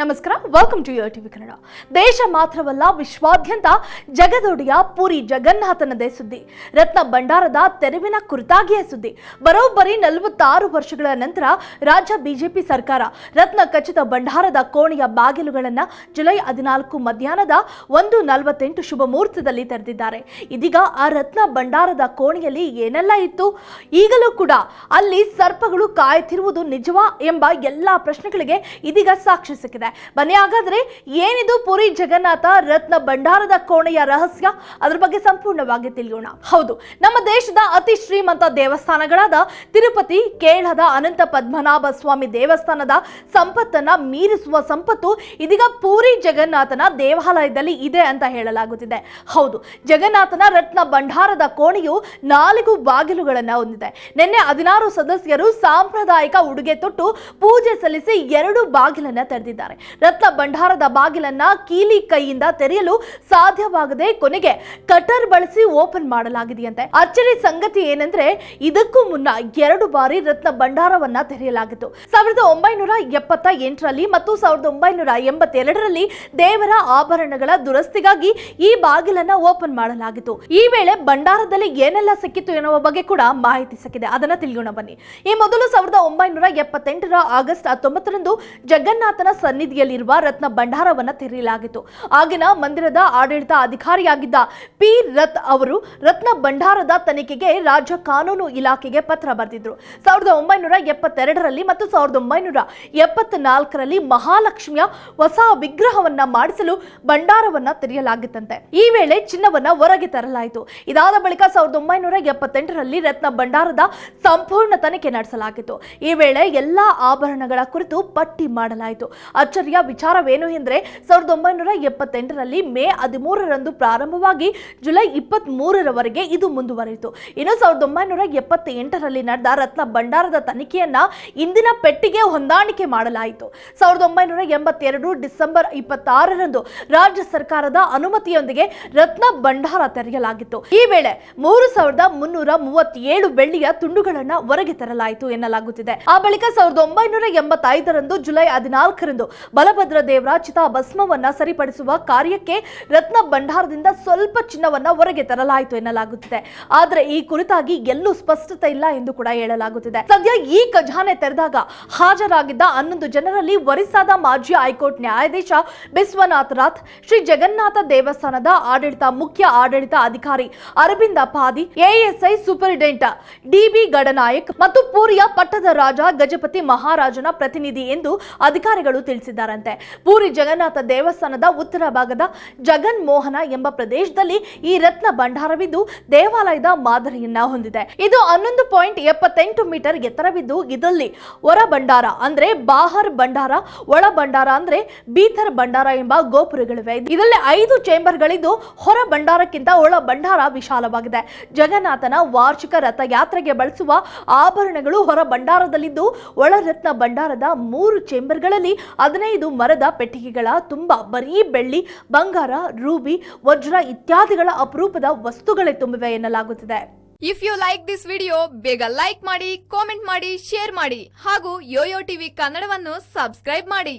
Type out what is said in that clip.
ನಮಸ್ಕಾರ welcome to your TV Kannada. ದೇಶ ಮಾತ್ರವಲ್ಲ, ವಿಶ್ವಾದ್ಯಂತ ಜಗದೊಡೆಯ ಪುರಿ ಜಗನ್ನಾಥನದೇ ಸುದ್ದಿ. ರತ್ನ ಭಂಡಾರದ ತೆರವಿನ ಕುರಿತಾಗಿಯೇ ಸುದ್ದಿ. ಬರೋಬ್ಬರಿ ನಲವತ್ತಾರು ವರ್ಷಗಳ ನಂತರ ರಾಜ್ಯ ಬಿಜೆಪಿ ಸರ್ಕಾರ ರತ್ನ ಖಚಿತ ಭಂಡಾರದ ಕೋಣೆಯ ಬಾಗಿಲುಗಳನ್ನು ಜುಲೈ ಹದಿನಾಲ್ಕು ಮಧ್ಯಾಹ್ನದ ಒಂದು ನಲವತ್ತೆಂಟು ಶುಭ ಮುಹೂರ್ತದಲ್ಲಿ ತೆರೆದಿದ್ದಾರೆ. ಇದೀಗ ಆ ರತ್ನ ಭಂಡಾರದ ಕೋಣೆಯಲ್ಲಿ ಏನೆಲ್ಲ ಇತ್ತು? ಈಗಲೂ ಕೂಡ ಅಲ್ಲಿ ಸರ್ಪಗಳು ಕಾಯುತ್ತಿರುವುದು ನಿಜವಾ ಎಂಬ ಎಲ್ಲ ಪ್ರಶ್ನೆಗಳಿಗೆ ಇದೀಗ ಸಾಕ್ಷಿ ಸಿಕ್ಕಿದೆ. ಬನ್ನಿ, ಹಾಗಾದ್ರೆ ಏನಿದು ಪುರಿ ಜಗನ್ನಾಥ ರತ್ನ ಭಂಡಾರದ ಕೋಣೆಯ ರಹಸ್ಯ? ಅದ್ರ ಬಗ್ಗೆ ಸಂಪೂರ್ಣವಾಗಿ ತಿಳಿಯೋಣ. ಹೌದು, ನಮ್ಮ ದೇಶದ ಅತಿ ಶ್ರೀಮಂತ ದೇವಸ್ಥಾನಗಳಾದ ತಿರುಪತಿ, ಕೇರಳದ ಅನಂತ ಪದ್ಮನಾಭ ಸ್ವಾಮಿ ದೇವಸ್ಥಾನದ ಸಂಪತ್ತನ್ನ ಮೀರಿಸುವ ಸಂಪತ್ತು ಇದೀಗ ಪೂರಿ ಜಗನ್ನಾಥನ ದೇವಾಲಯದಲ್ಲಿ ಇದೆ ಅಂತ ಹೇಳಲಾಗುತ್ತಿದೆ. ಹೌದು, ಜಗನ್ನಾಥನ ರತ್ನ ಭಂಡಾರದ ಕೋಣೆಯು ನಾಲ್ಕು ಬಾಗಿಲುಗಳನ್ನು ಹೊಂದಿದೆ. ನಿನ್ನೆ ಹದಿನಾರು ಸದಸ್ಯರು ಸಾಂಪ್ರದಾಯಿಕ ಉಡುಗೆ ತೊಟ್ಟು ಪೂಜೆ ಸಲ್ಲಿಸಿ ಎರಡು ಬಾಗಿಲನ್ನ ತೆರೆದಿದ್ದಾರೆ. ರತ್ನ ಭಂಡಾರದ ಬಾಗಿಲನ್ನ ಕೀಲಿ ಕೈಯಿಂದ ತೆರೆಯಲು ಸಾಧ್ಯವಾಗದೆ ಕೊನೆಗೆ ಕಟರ್ ಬಳಸಿ ಓಪನ್ ಮಾಡಲಾಗಿದೆಯಂತೆ. ಅಚ್ಚರಿ ಸಂಗತಿ ಏನಂದ್ರೆ, ಇದಕ್ಕೂ ಮುನ್ನ ಎರಡು ಬಾರಿ ರತ್ನ ಭಂಡಾರವನ್ನ ತೆರೆಯಲಾಗಿತ್ತು. ಸಾವಿರದ ಒಂಬೈನೂರ ಎಪ್ಪತ್ತ ಎಂಟರಲ್ಲಿ ಮತ್ತು ಸಾವಿರದ ಒಂಬೈನೂರ ಎಂಬತ್ತೆರಡರಲ್ಲಿ ದೇವರ ಆಭರಣಗಳ ದುರಸ್ತಿಗಾಗಿ ಈ ಬಾಗಿಲನ್ನ ಓಪನ್ ಮಾಡಲಾಗಿತ್ತು. ಈ ವೇಳೆ ಭಂಡಾರದಲ್ಲಿ ಏನೆಲ್ಲ ಸಿಕ್ಕಿತ್ತು ಎನ್ನುವ ಬಗ್ಗೆ ಕೂಡ ಮಾಹಿತಿ ಸಿಕ್ಕಿದೆ. ಅದನ್ನ ತಿಳಿಯೋಣ ಬನ್ನಿ. ಈ ಮೊದಲು ಸಾವಿರದ ಒಂಬೈನೂರ ಎಪ್ಪತ್ತೆಂಟರ ಆಗಸ್ಟ್ ಹತ್ತೊಂಬತ್ತರಂದು ಜಗನ್ನಾಥನ ಸನ್ನಿಧಿಯಲ್ಲಿರುವ ರತ್ನ ಭಂಡಾರವನ್ನು ತೆರೆಯಲಾಗಿತ್ತು. ಆಗಿನ ಮಂದಿರದ ಆಡಳಿತ ಅಧಿಕಾರಿಯಾಗಿದ್ದ ಪಿ. ರತ್ ಅವರು ರತ್ನ ಭಂಡಾರದ ತನಿಖೆಗೆ ರಾಜ್ಯ ಕಾನೂನು ಇಲಾಖೆಗೆ ಪತ್ರ ಬರೆದಿದ್ರು. ಸಾವಿರದ ಒಂಬೈನೂರ ಎಪ್ಪತ್ತೆರಡರಲ್ಲಿ ಮತ್ತು ಸಾವಿರದ ಒಂಬೈನೂರ ಎಪ್ಪತ್ನಾಲ್ಕರಲ್ಲಿ ಮಹಾಲಕ್ಷ್ಮಿಯ ಹೊಸ ವಿಗ್ರಹವನ್ನ ಮಾಡಿಸಲು ಭಂಡಾರವನ್ನ ತೆರೆಯಲಾಗಿತ್ತಂತೆ. ಈ ವೇಳೆ ಚಿನ್ನವನ್ನ ಹೊರಗೆ ತರಲಾಯಿತು. ಇದಾದ ಬಳಿಕ ಸಾವಿರದ ಒಂಬೈನೂರ ಎಪ್ಪತ್ತೆಂಟರಲ್ಲಿ ರತ್ನ ಭಂಡಾರದ ಸಂಪೂರ್ಣ ತನಿಖೆ ನಡೆಸಲಾಗಿತ್ತು. ಈ ವೇಳೆ ಎಲ್ಲಾ ಆಭರಣಗಳ ಕುರಿತು ಪಟ್ಟಿ ಮಾಡಲಾಯಿತು. ಅಚ್ಚರಿಯ ವಿಚಾರವೇನು ಎಂದರೆ ಸಾವಿರದ ಒಂಬೈನೂರ ಎಪ್ಪತ್ತೆಂಟರಲ್ಲಿ ಮೇ ಹದಿಮೂರರಂದು ಪ್ರಾರಂಭವಾಗಿ ಜುಲೈ ಇಪ್ಪತ್ತ್ ಮೂರರವರೆಗೆ ಇದು ಮುಂದುವರಿಯಿತು. ಇನ್ನು ಸಾವಿರದ ಒಂಬೈನೂರ ಎಪ್ಪತ್ತೆಂಟರಲ್ಲಿ ನಡೆದ ರತ್ನ ಭಂಡಾರದ ತನಿಖೆಯನ್ನು ಇಂದಿನ ಪೆಟ್ಟಿಗೆ ಹೊಂದಾಣಿಕೆ ಮಾಡಲಾಯಿತು. ಸಾವಿರದ ಒಂಬೈನೂರ ಎಂಬತ್ತೆರಡು ಡಿಸೆಂಬರ್ ಇಪ್ಪತ್ತಾರರಂದು ರಾಜ್ಯ ಸರ್ಕಾರದ ಅನುಮತಿಯೊಂದಿಗೆ ರತ್ನ ಭಂಡಾರ ತೆರೆಯಲಾಗಿತ್ತು. ಈ ವೇಳೆ ಮೂರು ಸಾವಿರದ ಮುನ್ನೂರ ಮೂವತ್ತೇಳು ಬೆಳ್ಳಿಯ ತುಂಡುಗಳನ್ನು ಹೊರಗೆ ತರಲಾಯಿತು ಎನ್ನಲಾಗುತ್ತಿದೆ. ಆ ಬಳಿಕ ಸಾವಿರದ ಒಂಬೈನೂರ ಎಂಬತ್ತೈದರಂದು ಜುಲೈ ಹದಿನಾಲ್ಕರಂದು ಬಲಭದ್ರ ದೇವರ ಚಿತಾಭಸ್ಮವನ್ನ ಸರಿಪಡಿಸುವ ಕಾರ್ಯಕ್ಕೆ ರತ್ನ ಭಂಡಾರದಿಂದ ಸ್ವಲ್ಪ ಚಿನ್ನವನ್ನ ಹೊರಗೆ ತರಲಾಯಿತು ಎನ್ನಲಾಗುತ್ತಿದೆ. ಆದರೆ ಈ ಕುರಿತಾಗಿ ಎಲ್ಲೂ ಸ್ಪಷ್ಟತೆ ಇಲ್ಲ ಎಂದು ಕೂಡ ಹೇಳಲಾಗುತ್ತಿದೆ. ಸದ್ಯ ಈ ಖಜಾನೆ ತೆರೆದಾಗ ಹಾಜರಾಗಿದ್ದ ಹನ್ನೊಂದು ಜನರಲ್ಲಿ ಒರಿಸ್ಸಾದ ಮಾಜಿ ಹೈಕೋರ್ಟ್ ನ್ಯಾಯಾಧೀಶ ಬಿಸ್ವನಾಥ್ ರಾಥ್, ಶ್ರೀ ಜಗನ್ನಾಥ ದೇವಸ್ಥಾನದ ಆಡಳಿತ ಮುಖ್ಯ ಆಡಳಿತ ಅಧಿಕಾರಿ Aravinda Padhi ASI superintendent DB Gadanayak ಮತ್ತು ಪೂರಿಯ ಪಟ್ಟದ ರಾಜ ಗಜಪತಿ ಮಹಾರಾಜನ ಪ್ರತಿನಿಧಿ ಎಂದು ಅಧಿಕಾರಿಗಳು ತಿಳಿಸಿದ್ದಾರಂತೆ ಪೂರಿ ಜಗನ್ನಾಥ ದೇವಸ್ಥಾನದ ಉತ್ತರ ಭಾಗದ ಜಗನ್ ಮೋಹನ ಎಂಬ ಪ್ರದೇಶದಲ್ಲಿ ಈ ರತ್ನ ಭಂಡಾರವಿದ್ದು ದೇವಾಲಯದ ಮಾದರಿಯನ್ನ ಹೊಂದಿದೆ. ಇದು ಹನ್ನೊಂದು ಪಾಯಿಂಟ್ ಎಪ್ಪತ್ತೆಂಟು ಮೀಟರ್ ಎತ್ತರವಿದ್ದು ಇದರಲ್ಲಿ ಹೊರ ಭಂಡಾರ ಅಂದ್ರೆ ಬಾಹರ್ ಭಂಡಾರ, ಒಳ ಭಂಡಾರ ಅಂದ್ರೆ ಬೀಥರ್ ಭಂಡಾರ ಎಂಬ ಗೋಪುರಗಳಿವೆ. ಇದರಲ್ಲಿ ಐದು ಚೇಂಬರ್ಗಳಿದ್ದು ಹೊರ ಭಂಡಾರಕ್ಕಿಂತ ಒಳ ಭಂಡಾರ ವಿಶಾಲವಾಗಿದೆ. ಜಗನ್ನಾಥನ ವಾರ್ಷಿಕ ರಥಯಾತ್ರೆಗೆ ಬಳಸುವ ಆಭರಣಗಳು ಹೊರ ಭಂಡಾರದಲ್ಲಿದ್ದು ಒಳ ರತ್ನ ಭಂಡಾರದ ಮೂರು ಚೇಂಬರ್ಗಳಲ್ಲಿ ಹದಿನೈದು ಮರದ ಪೆಟ್ಟಿಗೆಗಳ ತುಂಬ ಬರೀ ಬೆಳ್ಳಿ, ಬಂಗಾರ, ರೂಬಿ, ವಜ್ರ ಇತ್ಯಾದಿಗಳ ಅಪರೂಪದ ವಸ್ತುಗಳೇ ತುಂಬಿವೆ ಎನ್ನಲಾಗುತ್ತಿದೆ. If you like this video ಬೇಗ ಲೈಕ್ ಮಾಡಿ ಕಾಮೆಂಟ್ ಮಾಡಿ ಶೇರ್ ಮಾಡಿ ಹಾಗೂ ಯೋಯೋ ಟಿವಿ ಕನ್ನಡವನ್ನು ಸಬ್ಸ್ಕ್ರೈಬ್ ಮಾಡಿ.